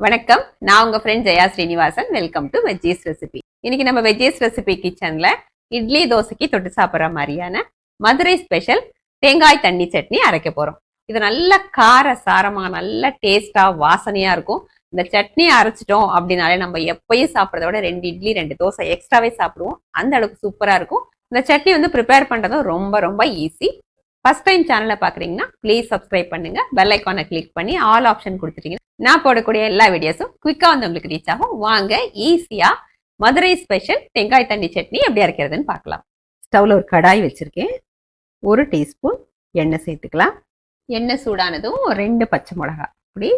வணக்கம். நான் உங்க friend Jaya Srinivasan. Welcome to veggies recipe இன்னைக்கு நம்ம வெஜ்ஜீஸ் ரெசிபி கிச்சன்ல இட்லி தோசைக்கு தொட்டு சாப்பிட்ற மாதிரியான மதுரை ஸ்பெஷல் தேங்காய் தண்ணி சட்னி அரைக்க போறோம். இது நல்ல கார சாரமா நல்ல டேஸ்டா வாசனையா இருக்கும். இந்த சட்னி அரைச்சிட்டோம் அப்படின்னாலே நம்ம எப்பயும் சாப்பிட்றத விட ரெண்டு இட்லி ரெண்டு தோசை எக்ஸ்ட்ராவே சாப்பிடுவோம். அந்த அளவுக்கு சூப்பரா இருக்கும். இந்த சட்னி வந்து ப்ரிப்பேர் பண்றதும் ரொம்ப ரொம்ப ஈஸி ஃபர்ஸ்ட் டைம் சேனலை பார்க்குறீங்கன்னா ப்ளீஸ் சப்ஸ்கிரைப் பண்ணுங்க. பெல் ஐக்கானை கிளிக் பண்ணி ஆல் ஆப்ஷன் கொடுத்துட்டீங்க நான் போடக்கூடிய எல்லா வீடியோஸும் குயிக்காக வந்து உங்களுக்கு ரீச் ஆகும். வாங்க ஈஸியாக மதுரை ஸ்பெஷல் தேங்காய் தண்ணி சட்னி எப்படி அரைக்கிறதுன்னு பார்க்கலாம். ஸ்டவ்வில் ஒரு கடாய் வச்சுருக்கேன். ஒரு டீஸ்பூன் எண்ணெய் சேர்த்துக்கலாம். எண்ணெய் சூடானதும் ரெண்டு பச்சை மிளகா இப்படி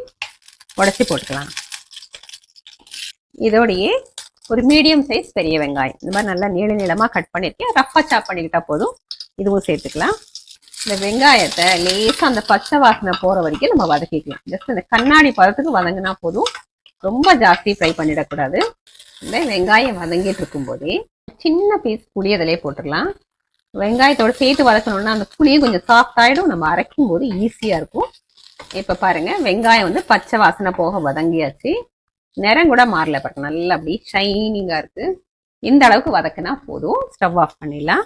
உடச்சி போட்டுக்கலாம். இதோடையே ஒரு மீடியம் சைஸ் பெரிய வெங்காயம். இந்த மாதிரி நல்லா நீள நீளமாக கட் பண்ணியிருக்கேன் ரஃப்பாக சாப் பண்ணிக்கிட்டால் போதும். இதுவும் சேர்த்துக்கலாம். இந்த வெங்காயத்தை லேசாக அந்த பச்சை வாசனை போகிற வரைக்கும் நம்ம வதக்கிக்கலாம். ஜஸ்ட் இந்த கண்ணாடி பதத்துக்கு வதங்கினா போதும். ரொம்ப ஜாஸ்தி ஃப்ரை பண்ணிடக்கூடாது. இந்த வெங்காயம் வதங்கிட்டு இருக்கும்போதே சின்ன பீஸ் புளி அதிலே போட்டுடலாம். வெங்காயத்தோட சேர்த்து வதக்கணும்னா அந்த புளியும் கொஞ்சம் சாஃப்ட் ஆகிடும் நம்ம அரைக்கும் போது ஈஸியாக இருக்கும். இப்போ பாருங்க வெங்காயம் வந்து பச்சை வாசனை போக வதங்கியாச்சு. நிறம் கூட மாறல பாருங்க. நல்லா அப்படி ஷைனிங்காக இருக்குது இந்த அளவுக்கு வதக்கினா போதும். ஸ்டவ் ஆஃப் பண்ணிடலாம்.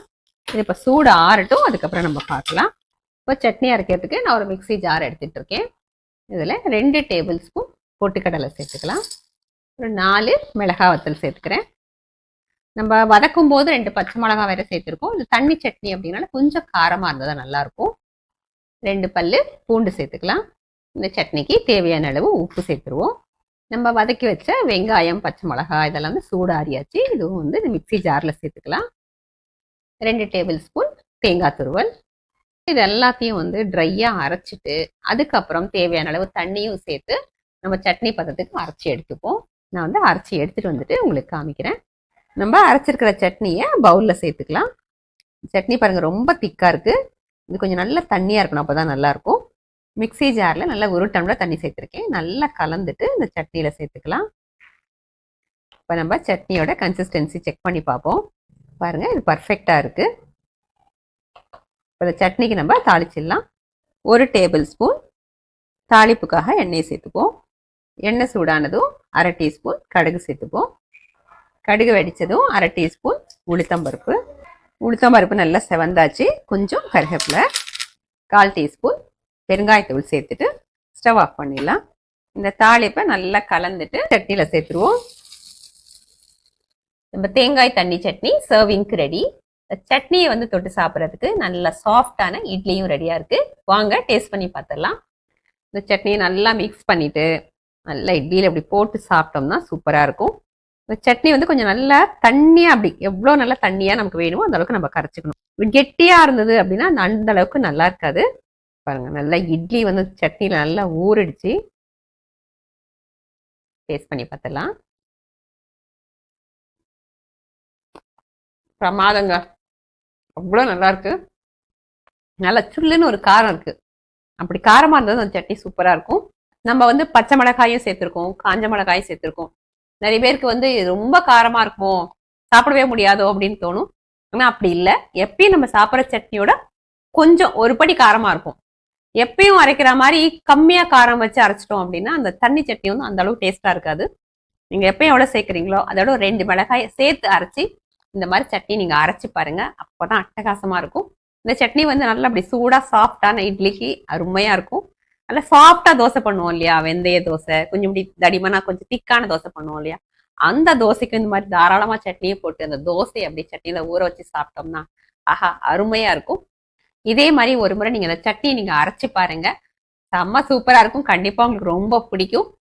இது இப்போ சூடு ஆறட்டும் அதுக்கப்புறம் நம்ம பார்க்கலாம். இப்போ சட்னி அரைக்கிறதுக்கு நான் ஒரு மிக்சி ஜார் எடுத்துகிட்டு இருக்கேன். இதில் ரெண்டு டேபிள் ஸ்பூன் பொட்டுக்கடலை சேர்த்துக்கலாம். ஒரு நாலு மிளகா வத்தல் சேர்த்துக்கிறேன். நம்ம வதக்கும் போது ரெண்டு பச்சை மிளகா வேற சேர்த்துருக்கோம். இது தண்ணி சட்னி அப்படின்னால கொஞ்சம் காரமாக இருந்தால் தான் நல்லாயிருக்கும். ரெண்டு பல் பூண்டு சேர்த்துக்கலாம். இந்த சட்னிக்கு தேவையான அளவு உப்பு சேர்த்துருவோம். நம்ம வதக்கி வச்ச வெங்காயம் பச்சை மிளகா இதெல்லாம் வந்து சூடாரியாச்சு இதுவும் வந்து இந்த மிக்சி ஜாரில் சேர்த்துக்கலாம். ரெண்டு டேபிள் ஸ்பூன் தேங்காய் துருவல். இது எல்லாத்தையும் வந்து ட்ரையாக அரைச்சிட்டு அதுக்கப்புறம் தேவையான அளவு தண்ணியும் சேர்த்து நம்ம சட்னி பதத்துக்கு அரைச்சி எடுத்துப்போம். நான் வந்து அரைச்சி எடுத்துகிட்டு வந்துட்டு உங்களுக்கு காமிக்கிறேன். நம்ம அரைச்சிருக்கிற சட்னியை பவுலில் சேர்த்துக்கலாம். சட்னி பாருங்கள் ரொம்ப திக்காக இருக்குது இது கொஞ்சம் நல்ல தண்ணியாக இருக்கணும் அப்போ தான் நல்லாயிருக்கும். மிக்சி ஜாரில் நல்லா ஒரு டம்ளர் தண்ணி சேர்த்துருக்கேன். நல்லா கலந்துட்டு இந்த சட்னியில் சேர்த்துக்கலாம். இப்போ நம்ம சட்னியோட கன்சிஸ்டன்சி செக் பண்ணி பார்ப்போம். பாருங்கள் இது பர்ஃபெக்டாக இருக்குது இப்போ இந்த சட்னிக்கு நம்ம தாளிச்சிடலாம். ஒரு டேபிள் ஸ்பூன் தாளிப்புக்காக எண்ணெய் சேர்த்துப்போம் எண்ணெய் சூடானதும் அரை டீஸ்பூன் கடுகு சேர்த்துப்போம் கடுகு வெடித்ததும் அரை டீஸ்பூன் உளுத்தம்பருப்பு உளுத்தம்பருப்பு நல்லா செவந்தாச்சு. கொஞ்சம் கருகப்பில் கால் டீஸ்பூன் பெருங்காயத்தூள் சேர்த்துட்டு ஸ்டவ் ஆஃப் பண்ணிடலாம். இந்த தாளிப்பை நல்லா கலந்துட்டு சட்னியில் சேர்த்துருவோம். நம்ம தேங்காய் தண்ணி சட்னி சர்விங்க்கு ரெடி சட்னியை வந்து தொட்டு சாப்பிட்றதுக்கு நல்ல சாஃப்டான இட்லியும் ரெடியாக இருக்குது வாங்க டேஸ்ட் பண்ணி பார்த்துடலாம் இந்த சட்னியை நல்லா மிக்ஸ் பண்ணிவிட்டு நல்லா இட்லியில் அப்படி போட்டு சாப்பிட்டோம்னா சூப்பராக இருக்கும். இந்த சட்னி வந்து கொஞ்சம் நல்லா தண்ணியாக அப்படி எவ்வளோ நல்லா தண்ணியாக நமக்கு வேணுமோ அந்த அளவுக்கு நம்ம கரைச்சிக்கணும். கெட்டியாக இருந்தது அப்படின்னா அந்த அளவுக்கு நல்லா இருக்காது. பாருங்கள் நல்லா இட்லி வந்து சட்னியில் நல்லா ஊறிடுச்சு. டேஸ்ட் பண்ணி பார்த்துடலாம் பிரமாதங்க. அவ்வளோ நல்லா இருக்கு. நல்லா சுல்லுன்னு ஒரு காரம் இருக்கு. அப்படி காரமாக இருந்தது அந்த சட்னி சூப்பராக இருக்கும். நம்ம வந்து பச்சை மிளகாயும் சேர்த்துருக்கோம். காஞ்ச மிளகாயும் சேர்த்துருக்கோம். நிறைய பேருக்கு வந்து ரொம்ப காரமாக இருக்குமோ சாப்பிடவே முடியாதோ அப்படின்னு தோணும். ஆனால் அப்படி இல்லை. எப்பயும் நம்ம சாப்பிட்ற சட்னியோட கொஞ்சம் ஒரு படி காரமாக இருக்கும். எப்பயும் அரைக்கிற மாதிரி கம்மியாக காரம் வச்சு அரைச்சிட்டோம் அப்படின்னா அந்த தண்ணி சட்னி வந்து அந்த அளவு டேஸ்ட்டாக இருக்காது. நீங்கள் எப்பயும் எவ்வளோ சேர்க்குறீங்களோ அதோட ரெண்டு மிளகாயை சேர்த்து அரைச்சி இந்த மாதிரி சட்னி நீங்கள் அரைச்சி பாருங்க. அப்போதான் அட்டகாசமாக இருக்கும். இந்த சட்னி வந்து நல்லா அப்படி சூடாக சாஃப்டான இட்லிக்கு அருமையாக இருக்கும். நல்லா சாஃப்டாக தோசை பண்ணுவோம் இல்லையா? வெந்தய தோசை கொஞ்சம் இப்படி தடிமனா கொஞ்சம் திக்கான தோசை பண்ணுவோம் இல்லையா? அந்த தோசைக்கு இந்த மாதிரி தாராளமாக சட்னியை போட்டு அந்த தோசை அப்படி சட்னியில் ஊற வச்சு சாப்பிட்டோம்னா ஆஹா அருமையாக இருக்கும். இதே மாதிரி ஒரு முறை நீங்கள் அந்த சட்னியை நீங்கள் அரைச்சி பாருங்க. செம்ம சூப்பராக இருக்கும். கண்டிப்பாக உங்களுக்கு ரொம்ப பிடிக்கும்.